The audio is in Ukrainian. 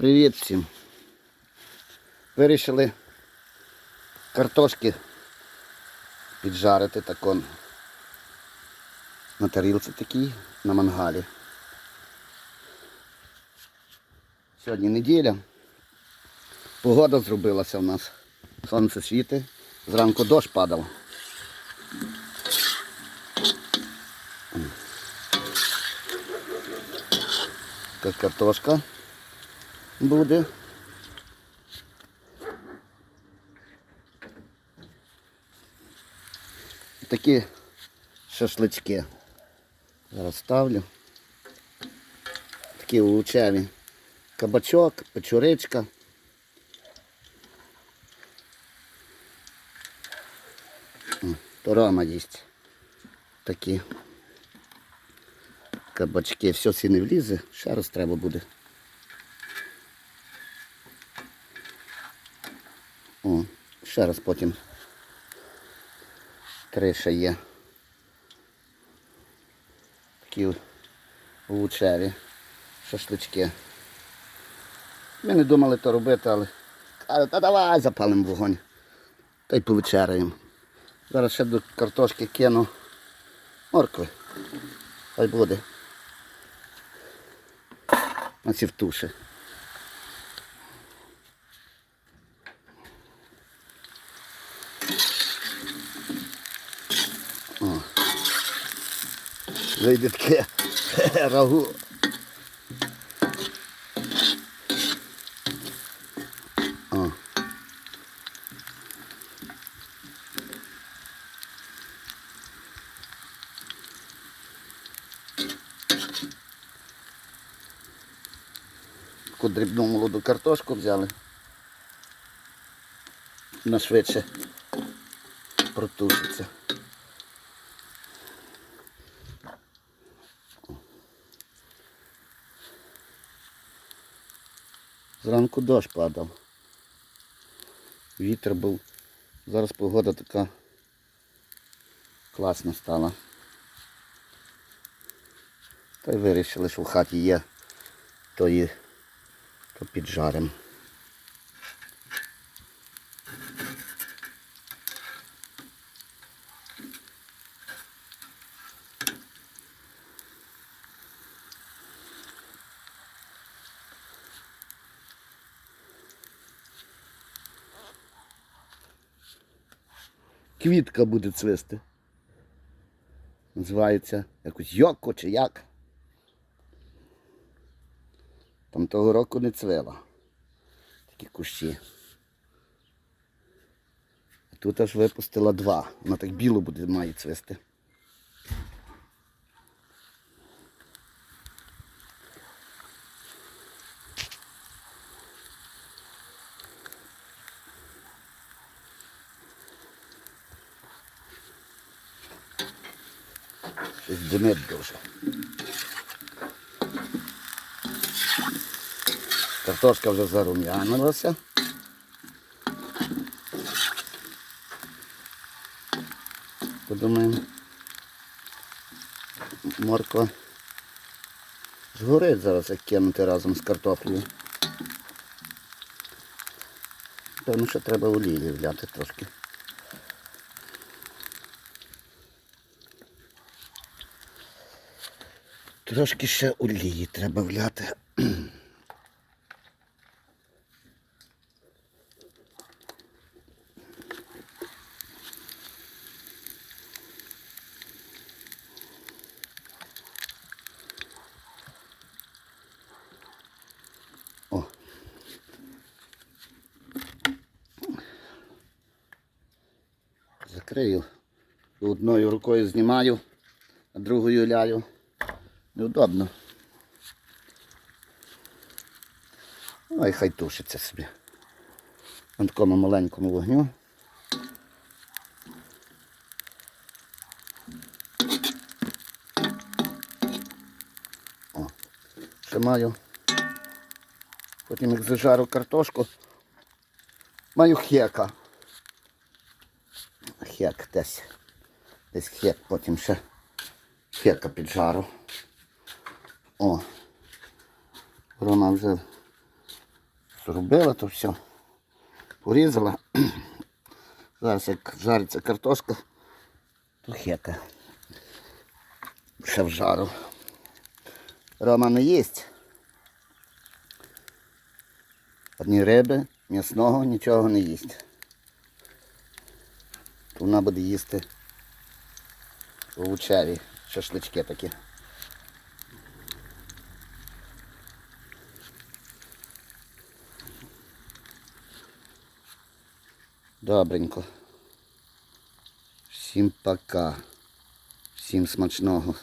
Привіт всім. Вирішили картошки піджарити тако на тарілці такій, на мангалі. Сьогодні неділя. Погода зробилася в нас. Сонце світить. Зранку дощ падав. Така картошка буде. Такі шашлички. Зараз ставлю. Такі улучеві. Кабачок, печуричка. М, То Рома їсть. Такі. Кабачки. Все сі не влізе, ще раз треба буде. О, ще раз потім. Ще є. Такі лучеві шашлички. Ми не думали то робити, але та давай запалимо вогонь. Та й повечеряємо. Зараз ще до картошки кину моркви. Хай буде. На ці втуші. О. Вийде таке рагу. Таку дрібну молоду картошку взяли. Вона швидше протушиться. Зранку дощ падав. Вітер був. Зараз погода така класна стала. Та й вирішили, що в хаті є, то і то піджарим. Квітка буде цвисти. Називається якось йоко чи як. Там того року не цвела. Такі кущі. Тут аж випустила два. Вона так біло буде має цвисти. Щось дуже. Картошка вже зарум'янилася. Подумаємо. Морква згорить зараз, як кинути разом з картоплею. Певно, що треба олії вляти трошки. Трошки ще олії треба вляти. Закрию. Одною рукою знімаю, а другою ляю. Неудобно. Ой, хай тушиться собі. На такому маленькому вогню. О, ще маю. Потім як зажарю картошку. Маю хека. Хек десь. Десь хек, потім ще хека піджару. О. Рома вже Зробила то все. Порізала. Зараз як жариться картошка, то хека. Ще в жару. Рома не їсть. Одні риби, м'ясного нічого не їсть. То вона буде їсти в овочеві, шашлички такі. Добренько. Всім пока. Всім смачного.